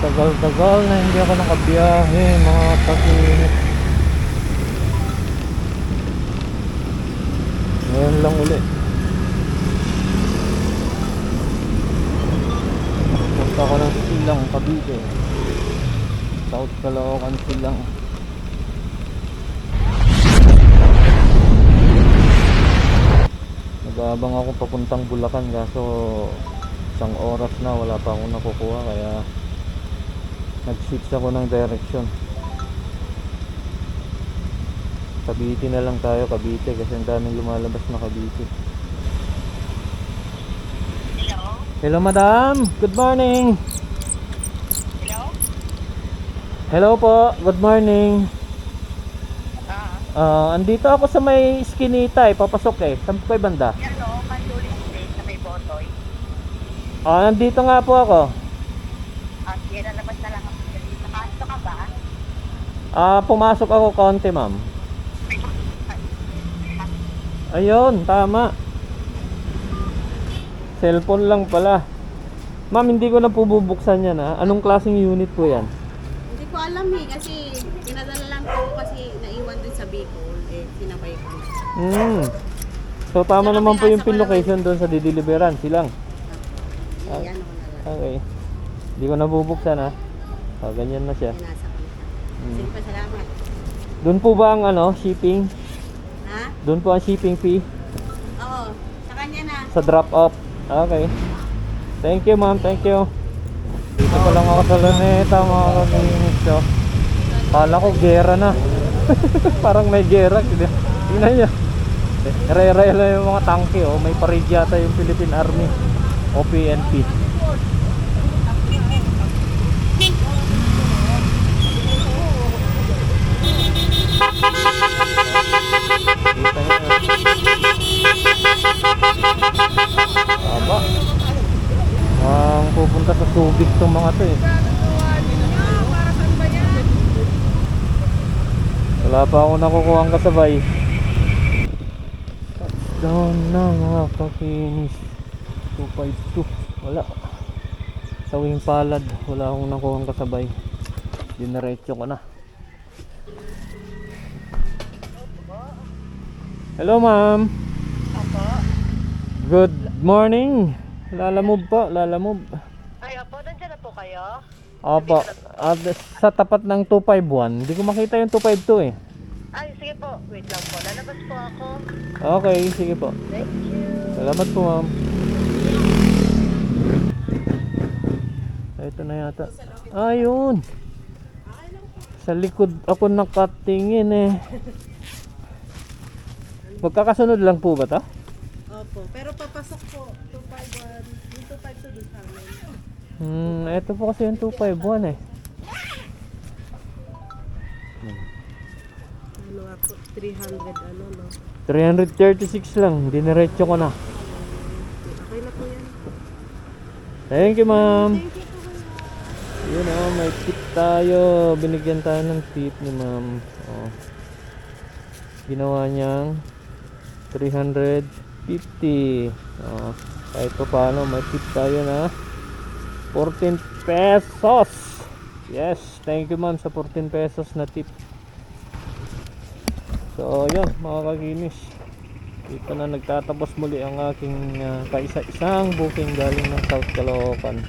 Tagal-tagal na hindi ako nakabiyahe mga kakinit. Ngayon lang uli. Punta ko ng Silang, Cavite. South Caloocan Silang. Nag-aabang ako papuntang Bulacan kaso isang oras na wala pa akong nakukuha kaya nag-switch ako ng direction. Cavite na lang tayo, Cavite kasi ang daming lumalabas na Cavite. Hello? Hello madam, good morning. Hello? Hello po, good morning. Ah, Ah, andito ako sa may skinita eh, papasok eh. Saan po kayo banda? hello, Mandulis Street sa may Botoy. Ah, nandito nga po ako. Ah, sige, lalabas na lang ako dito. Nakasto ka ba? Ah, pumasok ako konti, ma'am. Ayun, tama. Cellphone lang pala. Ma'am, hindi ko na po bubuksan yan ha. Anong klaseng unit po yan? Hindi ko alam eh, kasi pinadala lang ko kasi naiwan din sa Bicol, eh, sinabay ko. Hmm. So, tama naman po yung pin location doon sa dideliveran. Silang. Ano ko na lang, Okay. Hindi ko na bubuksan ha. Ah, ganyan na siya. pinasa ko na siya. Hmm. Sige pa, salamat. Doon po ba ang ano, shipping? Ha? Doon po ang shipping fee? Oo, sa kanya na. Sa drop off. Okay. Thank you, ma'am. Thank you. Dito pa lang ako sa Luneta, mga kakinis. So, kala ko gera na. Parang may gera. Tingnan nyo. Re-re lang yung mga tangke. Oh. May parig yata yung Philippine Army. O PNP. Sa Subic tong mga to eh. Wala pa ako nakukuha ang kasabay. Touchdown na mga kakinis. 252. Wala. Sa wing palad, wala akong nakuha ang kasabay. Dinerecho ko na. Hello ma'am. Good morning. Lalamove po, lalamove. Ay, opo, nandiyan na po kayo? Opo, ah, sa tapat ng 251. Hindi ko makita yung 252 eh. Ay, sige po. Wait lang po. Lalabas po ako. Okay, sige po. Thank you. Salamat po ma'am. Ito na yata. Ayun. Sa likod ako nakatingin eh. Magkakasunod lang po ba to? Opo, pero papasok po, 251, yung 252 doon sa amin. Hmm, ito po kasi yung 251 eh. Ano po, 300 ano no. 336 lang, diniretso ko na. Okay na po yan. Thank you ma'am. Thank you po. Yun oh, may tip tayo. Binigyan tayo ng tip ni ma'am. Oh. Ginawa niyang 350. Oh. Kahit pa paano, may tip tayo na 14 pesos. Yes, thank you ma'am sa 14 pesos na tip. So, yun, mga kaginis. Dito na nagtatapos muli ang aking uh, kaisa-isang booking galing ng South Caloocan.